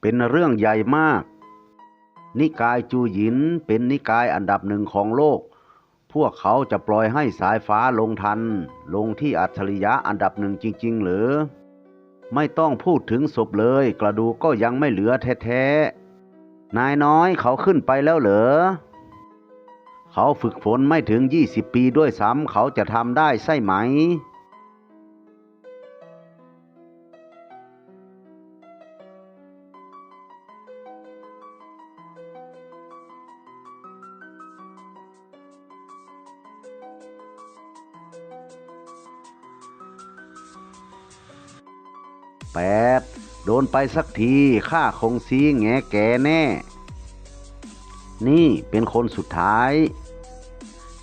เป็นเรื่องใหญ่มาก นิกายจูหยินเป็นนิกายอันดับหนึ่งของโลก พวกเขาจะปล่อยให้สายฟ้าลงทัน ลงที่อัจฉริยะอันดับหนึ่งจริง ๆ หรือ ไม่ต้องพูดถึงศพเลย กระดูกก็ยังไม่เหลือแท้ๆ นายน้อยเขาขึ้นไปแล้วเหรอ เขาฝึกฝนไม่ถึง 20 ปีด้วยซ้ำเขาจะทำได้ใช่ไหม แปดโดนไปสักทีข้าคงซีแงแกแน่ นี่เป็นคนสุดท้าย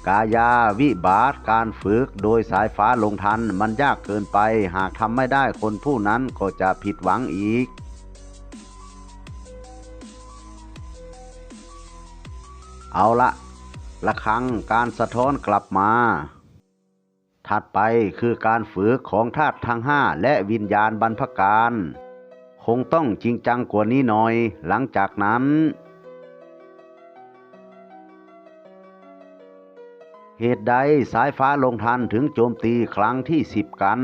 กายาวิบาทการฝึกโดยสายฟ้าลงทันมันยากเกินไปหากทำไม่ได้คนผู้นั้นก็จะผิดหวังอีกเอาละละครั้งการสะท้อนกลับมา ถัดไปคือการฝึกของธาตุทั้งห้าและวิญญาณบรรพการ คงต้องจริงจังกว่านี้หน่อย หลังจากนั้น เหตุใดสายฟ้าลงทันถึงโจมตีครั้งที่สิบกัน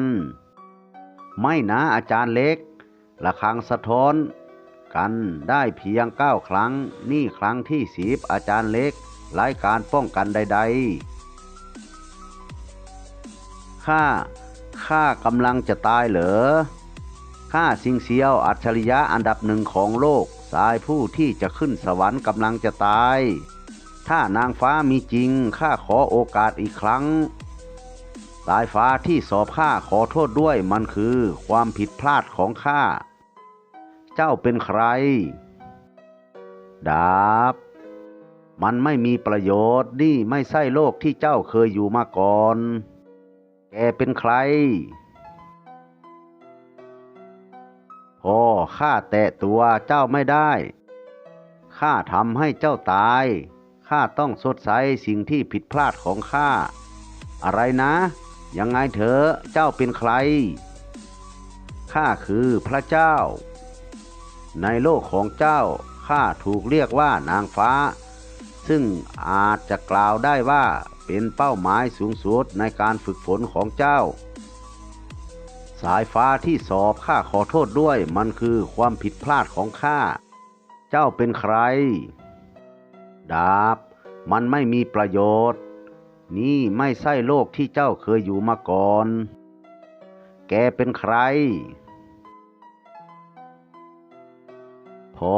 ไม่นะอาจารย์เล็กละครังสะท้อนกันได้เพียงเก้าครั้ง นี่ครั้งที่สิบอาจารย์เล็กไร้การป้องกันใด ๆ ข้าข้ากำลังจะตายเหรอข้าสิงเซียวอัจฉริยะอันดับหนึ่งของโลก สายผู้ที่จะขึ้นสวรรค์กำลังจะตาย ถ้านางฟ้ามีจริงข้าขอโอกาสอีกครั้ง สายฟ้าที่สอบข้าขอโทษด้วยมันคือความผิดพลาดของข้า เจ้าเป็นใคร ดาบ มันไม่มีประโยชน์นี่ไม่ใช่โลกที่เจ้าเคยอยู่มาก่อน แกเป็นใครพอข้าแตะตัวเจ้าไม่ได้ ข้าทำให้เจ้าตาย ข้าต้องสดใสสิ่งที่ผิดพลาดของข้า อะไรนะ ยังไงเถอะเจ้าเป็นใคร ข้าคือพระเจ้า ในโลกของเจ้า ข้าถูกเรียกว่านางฟ้า ซึ่งอาจจะกล่าวได้ว่า เป็นเป้าหมายสูงสุดในการฝึกฝนของเจ้า สายฟ้าที่สอบข้าขอโทษด้วยมันคือความผิดพลาดของข้า เจ้าเป็นใคร ดาบ มันไม่มีประโยชน์ นี่ไม่ใช่โลกที่เจ้าเคยอยู่มาก่อน แกเป็นใคร พอ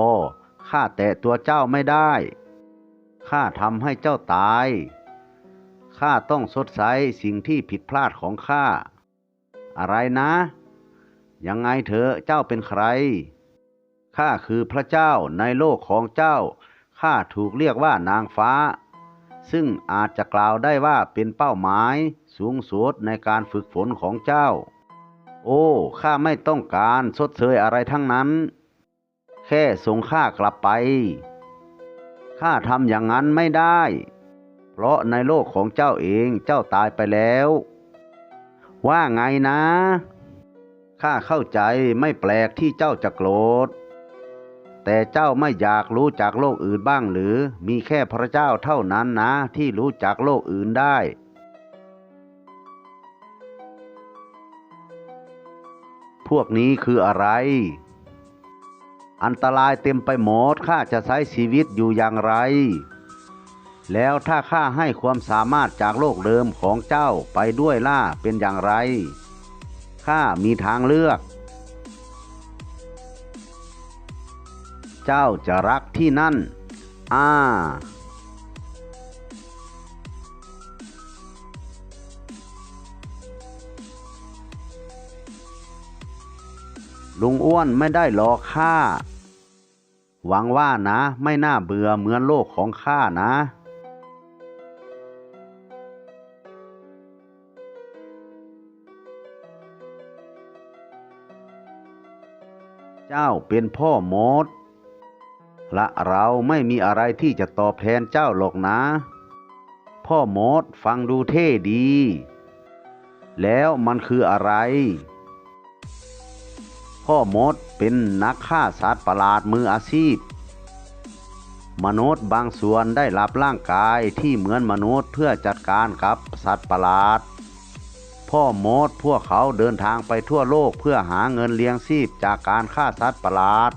ข้าแตะตัวเจ้าไม่ได้ ข้าทำให้เจ้าตาย ข้าต้องสดใสสิ่งที่ผิดพลาดของข้า อะไรนะ ยังไงเถอะเจ้าเป็นใคร ข้าคือพระเจ้าในโลกของเจ้า ข้าถูกเรียกว่านางฟ้า ซึ่งอาจจะกล่าวได้ว่าเป็นเป้าหมายสูงสุดในการฝึกฝนของเจ้า โอ้ ข้าไม่ต้องการชดเชยอะไรทั้งนั้น แค่ส่งข้ากลับไป ข้าทำอย่างนั้นไม่ได้ เพราะในโลกของเจ้าเองเจ้าตายไปแล้ว ว่าไงนะข้าเข้าใจไม่แปลกที่เจ้าจะโกรธ แต่เจ้าไม่อยากรู้จักโลกอื่นบ้างหรือ มีแค่พระเจ้าเท่านั้นนะที่รู้จักโลกอื่นได้ พวกนี้คืออะไร อันตรายเต็มไปหมดข้าจะใช้ชีวิตอยู่อย่างไร แล้วถ้าข้าให้ความสามารถจากโลกเดิมของเจ้าไปด้วยล่าเป็นอย่างไร ข้ามีทางเลือก เจ้าจะรักที่นั่น อ่า ลุงอ้วนไม่ได้หลอกข้า หวังว่านะไม่น่าเบื่อเหมือนโลกของข้านะ เจ้าเป็นพ่อมดและเราไม่มีอะไรที่จะตอบแทนเจ้าหรอกนะ พ่อมดฟังดูเท่ดี แล้วมันคืออะไร พ่อมดเป็นนักฆ่าสัตว์ประหลาดมืออาชีพ มนุษย์บางส่วนได้รับร่างกายที่เหมือนมนุษย์เพื่อจัดการกับสัตว์ประหลาด พ่อมดพวกเขาเดินทางไปทั่วโลกเพื่อหาเงินเลี้ยงชีพจากการฆ่าสัตว์ประหลาด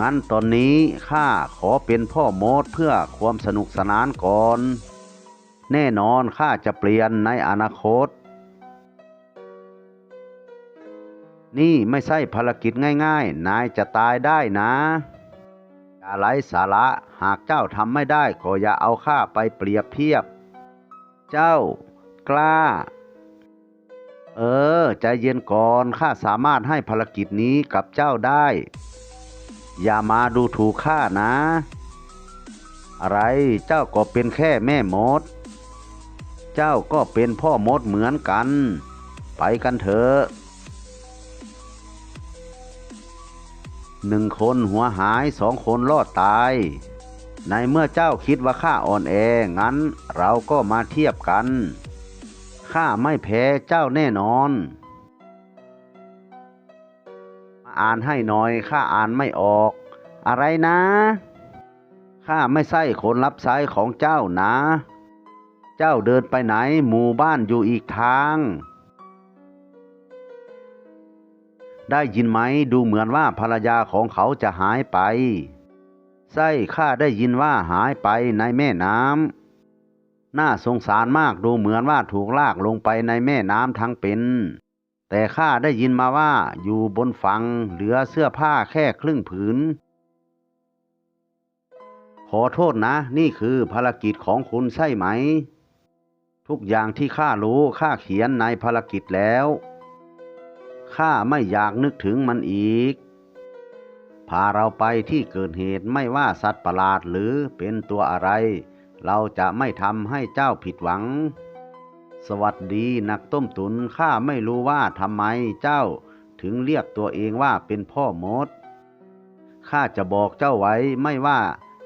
งั้นตอนนี้ข้าขอเป็นพ่อมดเพื่อความสนุกสนานก่อน แน่นอนข้าจะเปลี่ยนในอนาคต นี่ไม่ใช่ภารกิจง่ายๆ นายจะตายได้นะอย่าไร้สาระหากเจ้าทำไม่ได้ก็อย่าเอาข้าไปเปรียบเทียบ เจ้ากล้า เออ ใจเย็นก่อนข้าสามารถให้ภารกิจนี้กับเจ้าได้ อย่ามาดูถูกข้านะ อะไรเจ้าก็เป็นแค่แม่มด เจ้าก็เป็นพ่อมดเหมือนกัน ไปกันเถอะหนึ่งคนหัวหายสองคนรอดตาย ในเมื่อเจ้าคิดว่าข้าอ่อนแองั้นเราก็มาเทียบกัน ข้าไม่แพ้เจ้าแน่นอน มาอ่านให้หน่อยข้าอ่านไม่ออก อะไรนะข้าไม่ใช่คนรับใช้ของเจ้านะ เจ้าเดินไปไหนหมู่บ้านอยู่อีกทาง ได้ยินไหมดูเหมือนว่าภรรยาของเขาจะหายไปไส้ข้าได้ยินว่าหายไปในแม่น้ำ น่าสงสารมากดูเหมือนว่าถูกลากลงไปในแม่น้ำทั้งเป็น แต่ข้าได้ยินมาว่าอยู่บนฝั่งเหลือเสื้อผ้าแค่ครึ่งผืน ขอโทษนะ นี่คือภารกิจของคุณใช่ไหม ทุกอย่างที่ข้ารู้ข้าเขียนในภารกิจแล้วข้าไม่อยากนึกถึงมันอีก พาเราไปที่เกิดเหตุไม่ว่าสัตว์ประหลาดหรือเป็นตัวอะไร เราจะไม่ทำให้เจ้าผิดหวัง สวัสดีนักต้มตุนข้าไม่รู้ว่าทำไมเจ้าถึงเรียกตัวเองว่าเป็นพ่อมด ข้าจะบอกเจ้าไว้ไม่ว่า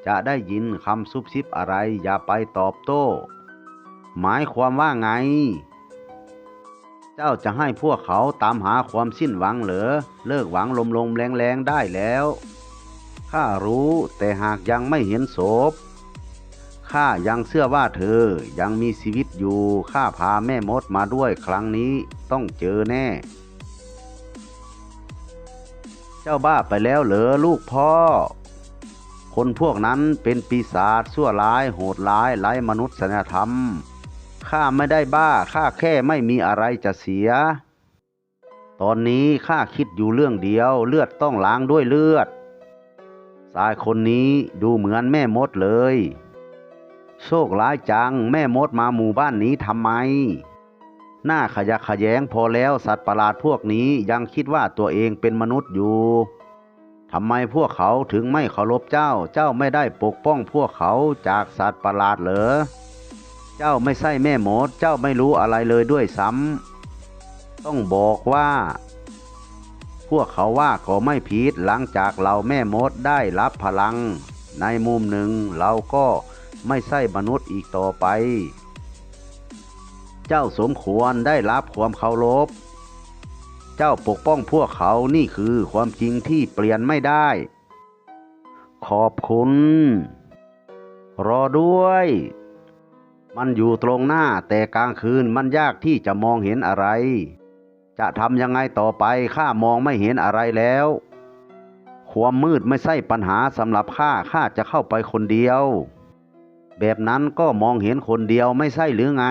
จะได้ยินคำซุบซิบอะไรอย่าไปตอบโต้ หมายความว่าไง เจ้าจะให้พวกเขาตามหาความสิ้นหวังเหรอ เลิกหวังลมลมแรงแรงๆได้แล้ว ข้ารู้แต่หากยังไม่เห็นศพ ข้ายังเชื่อว่าเธอยังมีชีวิตอยู่ข้าพาแม่มดมาด้วยครั้งนี้ต้องเจอแน่ เจ้าบ้าไปแล้วเหรอลูกพ่อ คนพวกนั้นเป็นปีศาจชั่วร้ายโหดร้ายไร้มนุษยธรรมข้าไม่ได้บ้าข้าแค่ไม่มีอะไรจะเสีย ตอนนี้ข้าคิดอยู่เรื่องเดียวเลือดต้องล้างด้วยเลือดชายคนนี้ดูเหมือนแม่มดเลย โชคร้ายจังแม่มดมาหมู่บ้านนี้ทำไม หน้าขยะขยงพอแล้วสัตว์ประหลาดพวกนี้ยังคิดว่าตัวเองเป็นมนุษย์อยู่ทำไมพวกเขาถึงไม่เคารพเจ้า เจ้าไม่ได้ปกป้องพวกเขาจากสัตว์ประหลาดเหรอ เจ้าไม่ใช่แม่มด เจ้าไม่รู้อะไรเลยด้วยซ้ำ ต้องบอกว่า พวกเขาว่าก็ไม่ผิดหลังจากเราแม่มดได้รับพลัง ในมุมหนึ่งเราก็ ไม่ใช่มนุษย์อีกต่อไป เจ้าสมควรได้รับความเคารพ เจ้าปกป้องพวกเขานี่คือความจริงที่เปลี่ยนไม่ได้ ขอบคุณ รอด้วย มันอยู่ตรงหน้าแต่กลางคืนมันยากที่จะมองเห็นอะไร จะทำยังไงต่อไปข้ามองไม่เห็นอะไรแล้วความมืดไม่ใช่ปัญหาสำหรับข้า ข้าจะเข้าไปคนเดียว แบบนั้นก็มองเห็นคนเดียวไม่ใช่หรือไง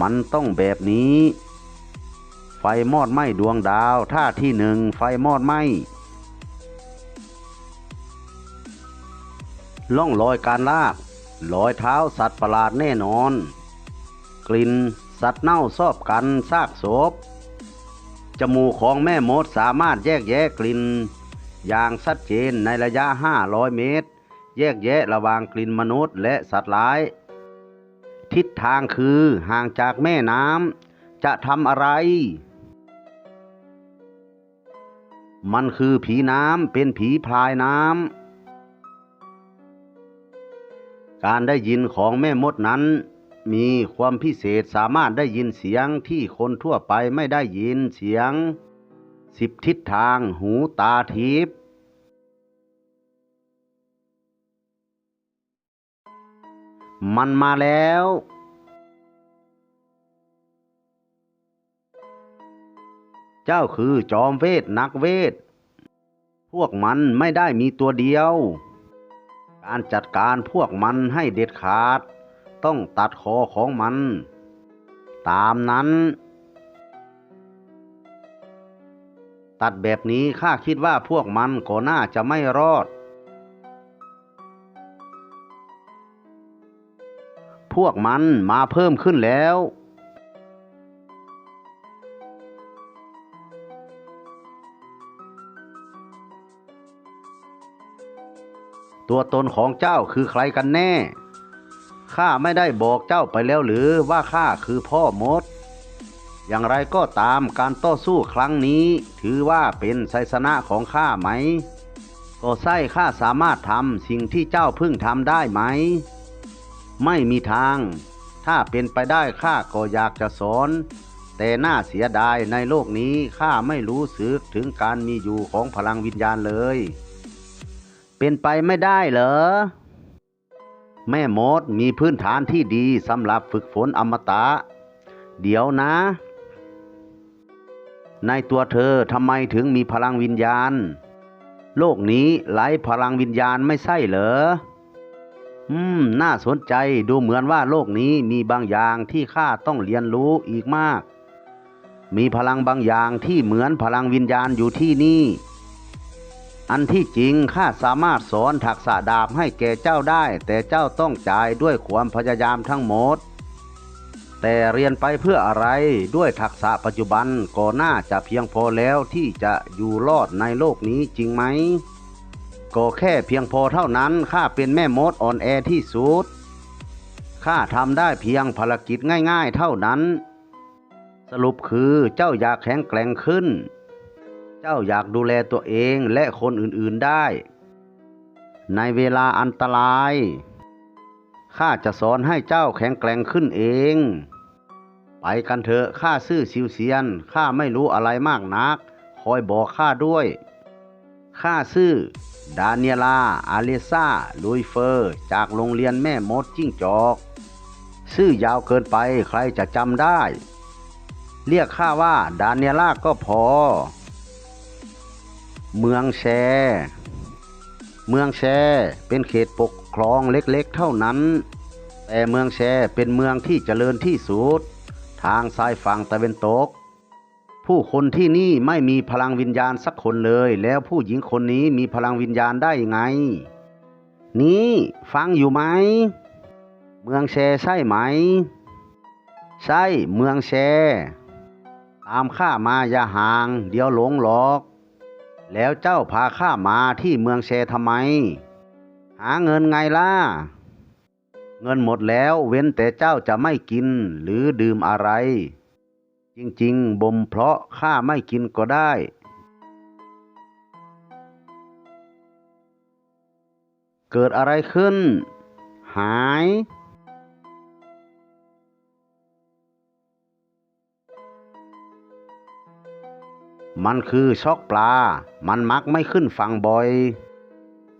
มันต้องแบบนี้ ไฟมอดไหม้ดวงดาวท่าที่หนึ่งไฟมอดไหม้ล่องรอยการลากรอยเท้าสัตว์ประหลาดแน่นอน กลิ่นสัตว์เน่าซอบกันซากศพจมูกของแม่มดสามารถแยกแยะกลิ่น อย่างชัดเจนในระยะ 500 เมตร แยกแยะระหว่างกลิ่นมนุษย์และสัตว์ร้าย ทิศทางคือห่างจากแม่น้ำจะทำอะไร มันคือผีน้ำเป็นผีพลายน้ำการได้ยินของแม่มดนั้น มีความพิเศษสามารถได้ยินเสียงที่คนทั่วไปไม่ได้ยินเสียงสิบทิศทางหูตาทิพย์ มันมาแล้ว เจ้าคือจอมเวทนักเวท พวกมันไม่ได้มีตัวเดียว การจัดการพวกมันให้เด็ดขาด ต้องตัดคอของมัน ตามนั้น ตัดแบบนี้ข้าคิดว่าพวกมันก็น่าจะไม่รอด วกมันมาเพิ่มขึ้นแล้ว ตัวตนของเจ้าคือใครกันแน่ ข้าไม่ได้บอกเจ้าไปแล้วหรือว่าข้าคือพ่อมด อย่างไรก็ตามการต่อสู้ครั้งนี้ ถือว่าเป็นชัยชนะของข้าไหม ก็ใช่ข้าสามารถทำสิ่งที่เจ้าเพิ่งทำได้ไหม ไม่มีทาง ถ้าเป็นไปได้ข้าก็อยากจะสอน แต่น่าเสียดายในโลกนี้ข้าไม่รู้สึกถึงการมีอยู่ของพลังวิญญาณเลย เป็นไปไม่ได้เหรอ แม่มดมีพื้นฐานที่ดีสำหรับฝึกฝนอมตะ เดี๋ยวนะ ในตัวเธอทำไมถึงมีพลังวิญญาณ โลกนี้ไร้พลังวิญญาณไม่ใช่เหรอ อืม น่าสนใจดูเหมือนว่าโลกนี้มีบางอย่างที่ข้าต้องเรียนรู้อีกมาก มีพลังบางอย่างที่เหมือนพลังวิญญาณอยู่ที่นี่ อันที่จริงข้าสามารถสอนทักษะดาบให้แก่เจ้าได้ แต่เจ้าต้องจ่ายด้วยความพยายามทั้งหมด แต่เรียนไปเพื่ออะไรด้วยทักษะปัจจุบันก็น่าจะเพียงพอแล้วที่จะอยู่รอดในโลกนี้จริงไหม ก็แค่เพียงพอเท่านั้นข้าเป็นแม่มดอ่อนแอที่สุดข้าทำได้เพียงภารกิจง่ายๆเท่านั้น สรุปคือเจ้าอยากแข็งแกร่งขึ้น เจ้าอยากดูแลตัวเองและคนอื่นๆได้ ในเวลาอันตรายข้าจะสอนให้เจ้าแข็งแกร่งขึ้นเอง ไปกันเถอะข้าซื่อซิวเซียนข้าไม่รู้อะไรมากนัก คอยบอกข้าด้วย ข้าซื่อดาเนียลา อาเลซาลุยเฟอร์ จากโรงเรียนแม่มดจิ้งจอกซื่อยาวเกินไปใครจะจำได้ เรียกข้าว่าดาเนียลาก็พอ เมืองแช เมืองแชเป็นเขตปกครองเล็กๆเท่านั้น แต่เมืองแชเป็นเมืองที่เจริญที่สุด ทางซ้ายฝั่งตะเวนตก ผู้คนที่นี่ไม่มีพลังวิญญาณสักคนเลย แล้วผู้หญิงคนนี้มีพลังวิญญาณได้ไง นี่ฟังอยู่ไหม เมืองแชใช่ไหม ใช่เมืองแชตามข้ามาอย่าห่าง เดี๋ยวหลงหลอก แล้วเจ้าพาข้ามาที่เมืองแชทำไม หาเงินไงล่ะ เงินหมดแล้วเว้นแต่เจ้าจะไม่กินหรือดื่มอะไร จริงๆ บ่มเพราะข้าไม่กินก็ได้เกิดอะไรขึ้น หาย มันคือช็อกปลา มันมักไม่ขึ้นฝั่งบ่อย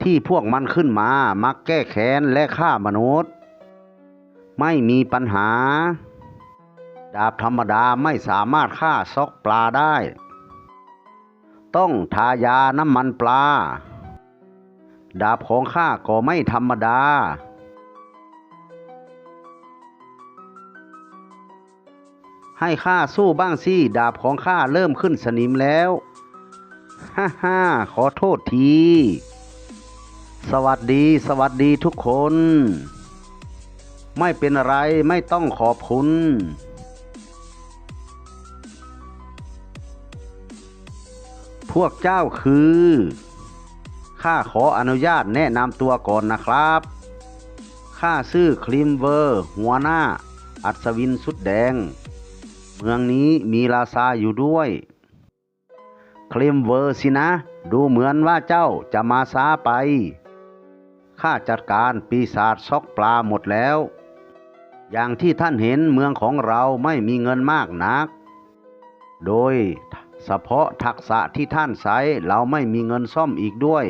ที่พวกมันขึ้นมา มักแก้แค้นและฆ่ามนุษย์ ไม่มีปัญหา ดาบธรรมดาไม่สามารถฆ่าซอกปลาได้ ต้องทายาน้ำมันปลา ดาบของข้าก็ไม่ธรรมดา ให้ข้าสู้บ้างสิ ดาบของข้าเริ่มขึ้นสนิมแล้ว ฮ่าฮ่าขอโทษที สวัสดีสวัสดีทุกคน ไม่เป็นไรไม่ต้องขอบคุณ วกเจ้าคือ ข้าขออนุญาตแนะนำตัวก่อนนะครับ ข้าชื่อคลิมเวอร์ หัวหน้า อัศวินสุดแดง เมืองนี้มีราซาอยู่ด้วย คลิมเวอร์สินะ ดูเหมือนว่าเจ้าจะมาช้าไป ข้าจัดการปีศาจซอกปลาหมดแล้ว อย่างที่ท่านเห็นเมืองของเราไม่มีเงินมากนัก โดย เฉพาะทักษะที่ท่านใช้เราไม่มีเงินซ่อมอีกด้วย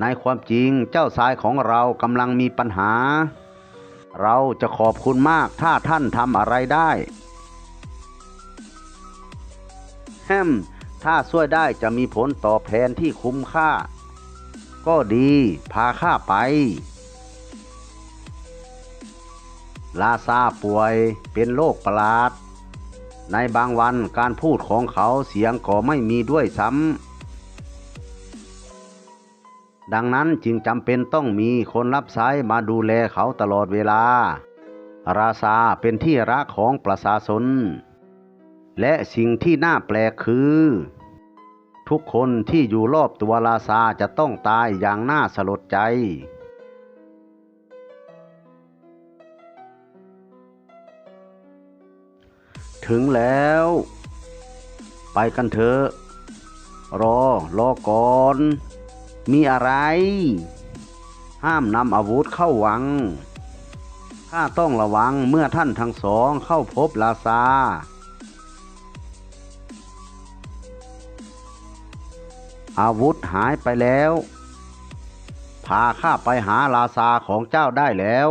ในความจริงเจ้าชายของเรากำลังมีปัญหา เราจะขอบคุณมากถ้าท่านทำอะไรได้แฮมถ้าช่วยได้จะมีผลตอบแทนที่คุ้มค่า ก็ดีพาข้าไป ลาซาป่วยเป็นโรคประหลาด ในบางวันการพูดของเขาเสียงก็ไม่มีด้วยซ้ำ ดังนั้นจึงจำเป็นต้องมีคนรับใช้มาดูแลเขาตลอดเวลา ราซาเป็นที่รักของประชาชน และสิ่งที่น่าแปลกคือ ทุกคนที่อยู่รอบตัวลาซาจะต้องตายอย่างน่าสลดใจ ถึงแล้ว ไปกันเถอะ รอ รอก่อน มีอะไร ห้ามนำอาวุธเข้าวัง ถ้าต้องระวังเมื่อท่านทั้งสองเข้าพบลาซาอาวุธหายไปแล้ว พาข้าไปหาลาซาของเจ้าได้แล้ว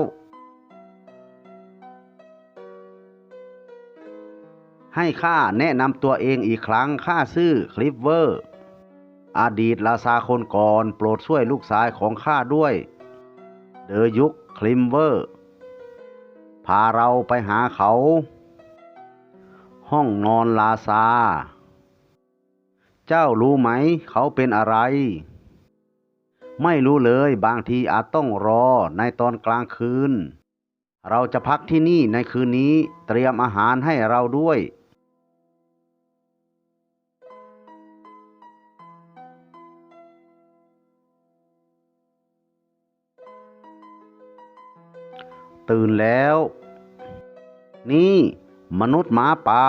ให้ข้าแนะนำตัวเองอีกครั้งข้าชื่อคลิฟเวอร์ อดีตลาซาคนก่อนโปรดช่วยลูกชายของข้าด้วย เดอยุคคลิมเวอร์ พาเราไปหาเขา ห้องนอนลาซา เจ้ารู้ไหมเขาเป็นอะไร ไม่รู้เลยบางทีอาจต้องรอในตอนกลางคืนเราจะพักที่นี่ในคืนนี้เตรียมอาหารให้เราด้วย ตื่นแล้ว นี่มนุษย์หมาป่า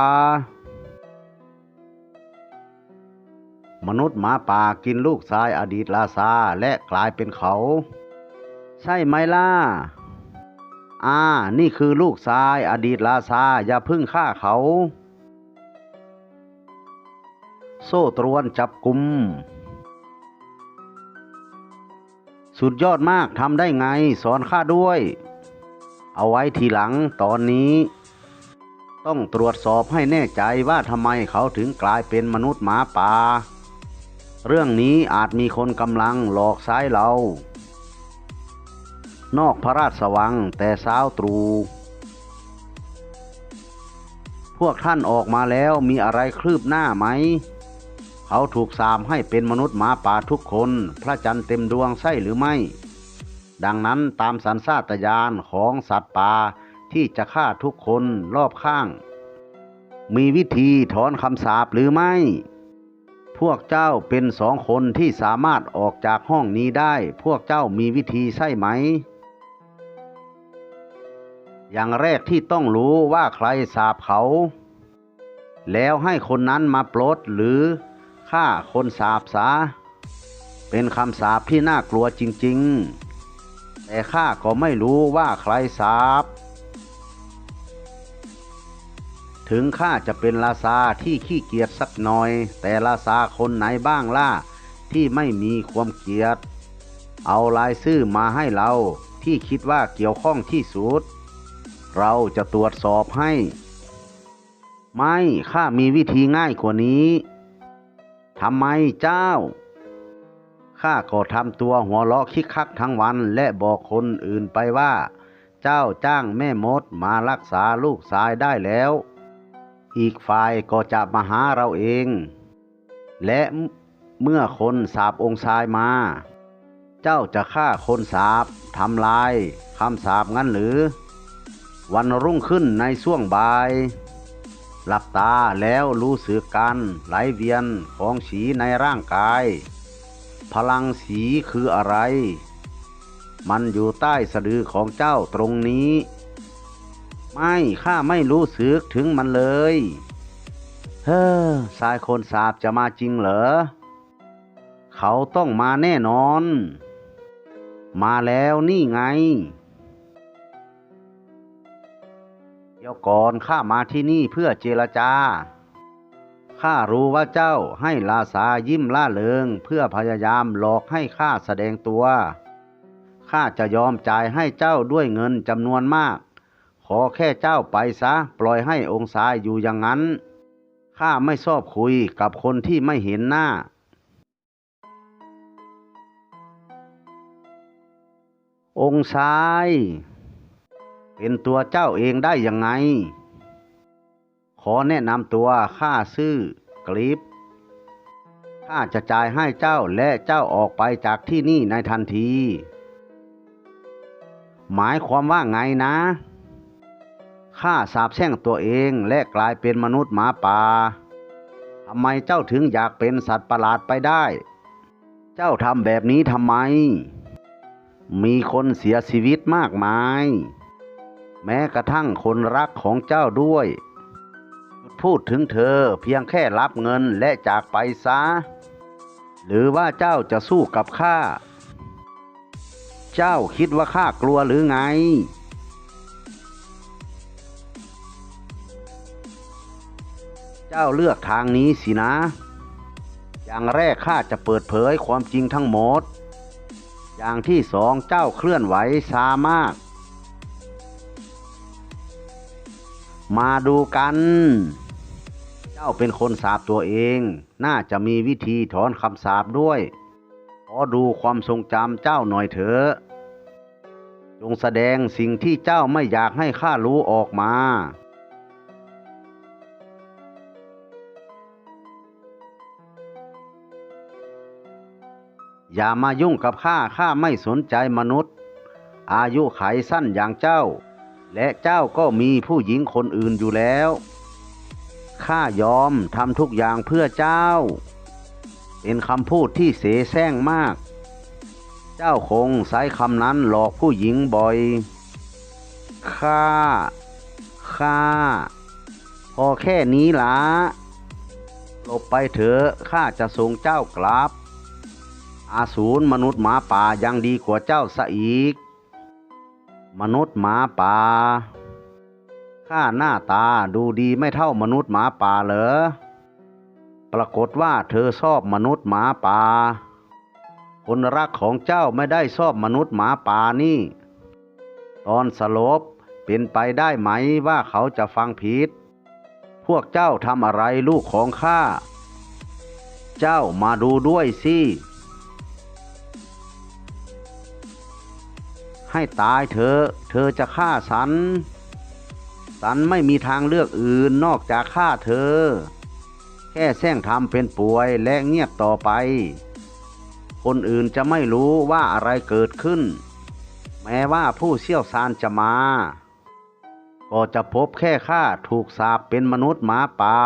มนุษย์หมาป่ากินลูกชายอดีตลาซาและกลายเป็นเขา ใช่ไหมล่ะ อ่า นี่คือลูกชายอดีตลาซาอย่าพึ่งฆ่าเขา โซ่ตรวนจับกุม สุดยอดมากทำได้ไง สอนข้าด้วย เอาไว้ทีหลังตอนนี้ ต้องตรวจสอบให้แน่ใจว่าทำไมเขาถึงกลายเป็นมนุษย์หมาป่า เรื่องนี้อาจมีคนกำลังหลอกซ้ายเรา นอกพระราชวังแต่เช้าตรู่พวกท่านออกมาแล้วมีอะไรคืบหน้าไหม เขาถูกสามให้เป็นมนุษย์หมาป่าทุกคน พระจันทร์เต็มดวงใช่หรือไม่ ดังนั้นตามสัญชาตญาณของสัตว์ป่าที่จะฆ่าทุกคนรอบข้าง มีวิธีถอนคำสาปหรือไม่ พวกเจ้าเป็นสองคนที่สามารถออกจากห้องนี้ได้ พวกเจ้ามีวิธีใช่ไหม อย่างแรกที่ต้องรู้ว่าใครสาบเขา แล้วให้คนนั้นมาปลดหรือฆ่าคนสาบซะเป็นคำสาปที่น่ากลัวจริง ๆ แต่ข้าก็ไม่รู้ว่าใครสาบถึงข้าจะเป็นลาซาที่ขี้เกียจสักหน่อย แต่ลาซาคนไหนบ้างล่ะที่ไม่มีความเกียจเอาลายชื่อมาให้เราที่คิดว่าเกี่ยวข้องที่สุด เราจะตรวจสอบให้ ไม่ข้ามีวิธีง่ายกว่านี้ทำไมเจ้า ข้าก็ทำตัวหัวเราะคิกคักทั้งวันและบอกคนอื่นไปว่า เจ้าจ้างแม่มดมารักษาลูกชายได้แล้ว อีกฝ่ายก็จะมาหาเราเอง และเมื่อคนสาบองค์ชายมา เจ้าจะฆ่าคนสาบทำลายคำสาบงั้นหรือ วันรุ่งขึ้นในช่วงบ่ายหลับตาแล้วรู้สึกการไหลเวียนของสีในร่างกาย พลังสีคืออะไร มันอยู่ใต้สะดือของเจ้าตรงนี้ ไม่ข้าไม่รู้สึกถึงมันเลย เฮ้อสายคนสาบจะมาจริงเหรอ เขาต้องมาแน่นอน มาแล้วนี่ไง เดี๋ยวก่อนข้ามาที่นี่เพื่อเจรจา ข้ารู้ว่าเจ้าให้ลาสายิ้มล่าเริง เพื่อพยายามหลอกให้ข้าแสดงตัว ข้าจะยอมจ่ายให้เจ้าด้วยเงินจำนวนมาก ขอแค่เจ้าไปซะ ปล่อยให้องค์ชายอยู่อย่างนั้น ข้าไม่ชอบคุยกับคนที่ไม่เห็นหน้า องค์ชาย เป็นตัวเจ้าเองได้ยังไง ขอแนะนำตัวข้าชื่อกลิปข้าจะจ่ายให้เจ้าและเจ้าออกไปจากที่นี่ในทันที หมายความว่าไงนะข้าสาบแช่งตัวเองและกลายเป็นมนุษย์หมาป่าทำไมเจ้าถึงอยากเป็นสัตว์ประหลาดไปได้ เจ้าทำแบบนี้ทำไม มีคนเสียชีวิตมากมาย แม้กระทั่งคนรักของเจ้าด้วย พูดถึงเธอเพียงแค่รับเงินและจากไปซะ หรือว่าเจ้าจะสู้กับข้า เจ้าคิดว่าข้ากลัวหรือไง เจ้าเลือกทางนี้สินะ อย่างแรกข้าจะเปิดเผยความจริงทั้งหมด อย่างที่สองเจ้าเคลื่อนไหวช้ามากมาดูกัน จ้าเป็นคนสาบตัวเอง น่าจะมีวิธีถอนคำสาบด้วย ขอดูความทรงจำเจ้าหน่อยเถอะ จงแสดงสิ่งที่เจ้าไม่อยากให้ข้ารู้ออกมาอย่ามายุ่งกับข้า ข้าไม่สนใจมนุษย์ อายุไขสั้นอย่างเจ้า และเจ้าก็มีผู้หญิงคนอื่นอยู่แล้ว ข้ายอมทำทุกอย่างเพื่อเจ้า เป็นคำพูดที่เสแสร้งมาก เจ้าคงใช้คำนั้นหลอกผู้หญิงบ่อยข้าข้าพอแค่นี้ละหลบไปเถอะข้าจะส่งเจ้ากลับ อาสูรมนุษย์หมาป่ายังดีกว่าเจ้าซะอีก มนุษย์หมาป่า ข้าหน้าตาดูดีไม่เท่ามนุษย์หมาป่าเหรอ ปรากฏว่าเธอชอบมนุษย์หมาป่า คนรักของเจ้าไม่ได้ชอบมนุษย์หมาป่านี่ ตอนสลบเป็นไปได้ไหมว่าเขาจะฟังผิด พวกเจ้าทำอะไรลูกของข้า เจ้ามาดูด้วยสิให้ตายเถอเธอจะฆ่าสัน สันไม่มีทางเลือกอื่นนอกจากฆ่าเธอ แค่แซงทำเป็นป่วยและเงียบต่อไป คนอื่นจะไม่รู้ว่าอะไรเกิดขึ้น แม้ว่าผู้เชี่ยวชาญจะมา ก็จะพบแค่ข้าถูกสาปเป็นมนุษย์หมาป่า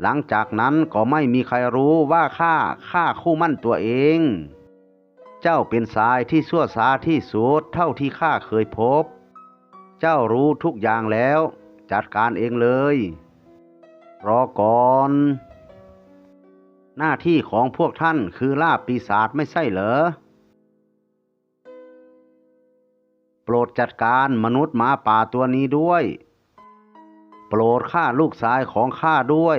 หลังจากนั้นก็ไม่มีใครรู้ว่าข้าฆ่าคู่มั่นตัวเอง เจ้าเป็นสายที่ชั่วซาที่สุดเท่าที่ข้าเคยพบ เจ้ารู้ทุกอย่างแล้ว จัดการเองเลย รอก่อน หน้าที่ของพวกท่านคือล่าปีศาจไม่ใช่เหรอ โปรดจัดการมนุษย์หมาป่าตัวนี้ด้วย โปรดฆ่าลูกชายของข้าด้วย